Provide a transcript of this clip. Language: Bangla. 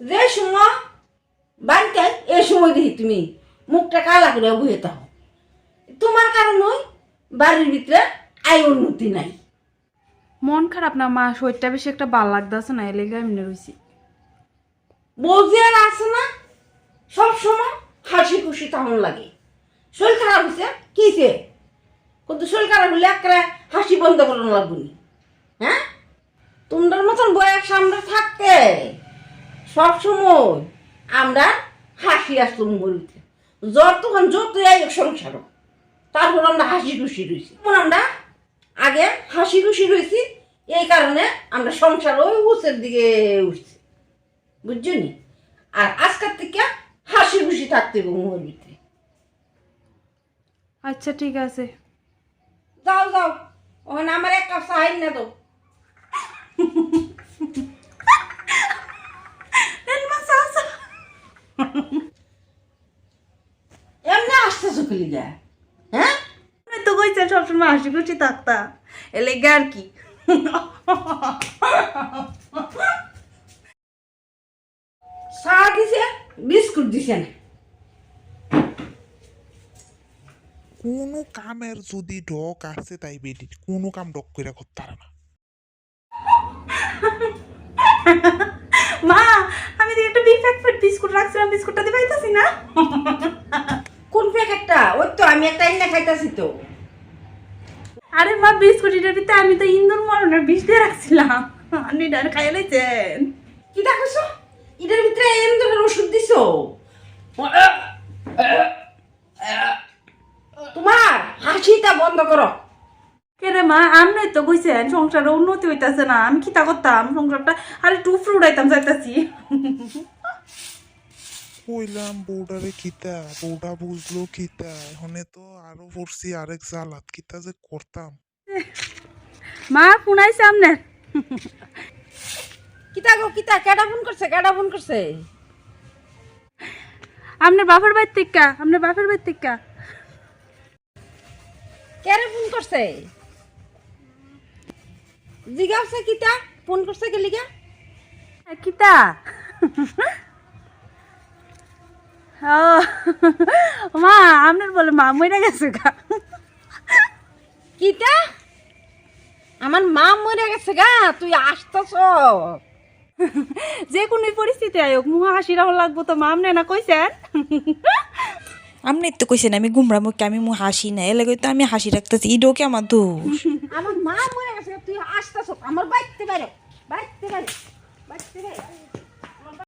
যে সময় বাড়িতে এই সময় দেখি তুমি মুখটা কালা করে বয়ে তাও তোমার কারণ ওই বাড়ির ভিতরে আয় উন্নতি নাই। মন খারাপ না মা শরীরটা বেশি একটা ভালো লাগতেছে না এলেগে এমনি রয়েছি বৌদি আর আছে না সব সময় হাসি খুশি তেমন লাগে। শরীর খারাপ হয়েছে কিসে কিন্তু শরীর খারাপ হলে একটা হাসি বন্ধ করুন লাগবনি হ্যাঁ? তোমাদের মতন বয়স আমরা থাকতে। সব সময় আমরা হাসি আসলো মুহূর্তে জ্বর তখন যত এই সংসারও তারপর আমরা হাসি খুশি রয়েছি। তখন আমরা আগে হাসি খুশি রয়েছি এই কারণে আমরা সংসার ওই উচের দিকে উঠছি। বুঝছ নি আর আজকের থেকে হাসি খুশি থাকতে হবে মুখের ভিতরে আচ্ছা ঠিক আছে। যাও যাও। ওখানে আমার এক কাপ চা না তো এমনি আসতেছো খেলি গা হ্যাঁ? আমি তো কইছে সবসময় হাসি খুশি থাকতা। এলেগে আর কি। চা দিছে বিস্কুট দিছে না। কোনো কামের যদি ডক আছে তাই বেটি কোনো কাম ডক করে করতে পারে না। মা আমি তো একটা বিস্কুট রাখছিলাম বিস্কুটটা দিয়ে পাইতাছি না কোন প্যাকেটটা ওই তো আমি একটা এনে খাইতাছি তো। আরে মা বিস্কুট এটার ভিতরে আমি তো ইন্দুর মরণের বিষ দিয়ে রাখছিলাম। আপনি ডান খাইয়ে লাইছেন। কি দেখছ? এটার ভিতরে এমন ওষুধ দিছো? তোমার হাসিটা বন্ধ করো। কেরে মা আমনে তো কইছেন সংসারে উন্নতি হইতাছে না। আমি কি তা করতাম সংসারটা আরে টু ফ্রুট আইতাম চাইতাছি কইলাম বউডারে কিতা বউডা বুঝলো কিতা এখানে তো আরও পড়ছি আরেক জালাত কিতা যে করতাম। মা শুনাইছে আমনের কিতা গো কিতা কেডা ফোন করছে, কেডা ফোন করছে? আমনের বাপের বাড়ির থেকে আপনার বাপের বাড়ির থেকে। কেরে ফোন করছে? জিগাছে কিতা ফোন করছে কে লিগা কিতা মা আপনার বলে মা মরে গেছে গা। কিতা আমার মা মরে গেছে গা তুই আসতেছ। যে কোনো পরিস্থিতি আয়োগ মুহ হাসি রাহ লাগবো তো মা আমনে না কইছেন? আপনি তো কইছেন আমি গুমরা মুখে আমি মু হাসি না এলে তো আমি হাসি রাখতেছি ইডো কি আমার দোষ? আমার মা মরে গেছে তুই আসতেছ। আমার বাইতে বাইরে বাইতে বাইরে।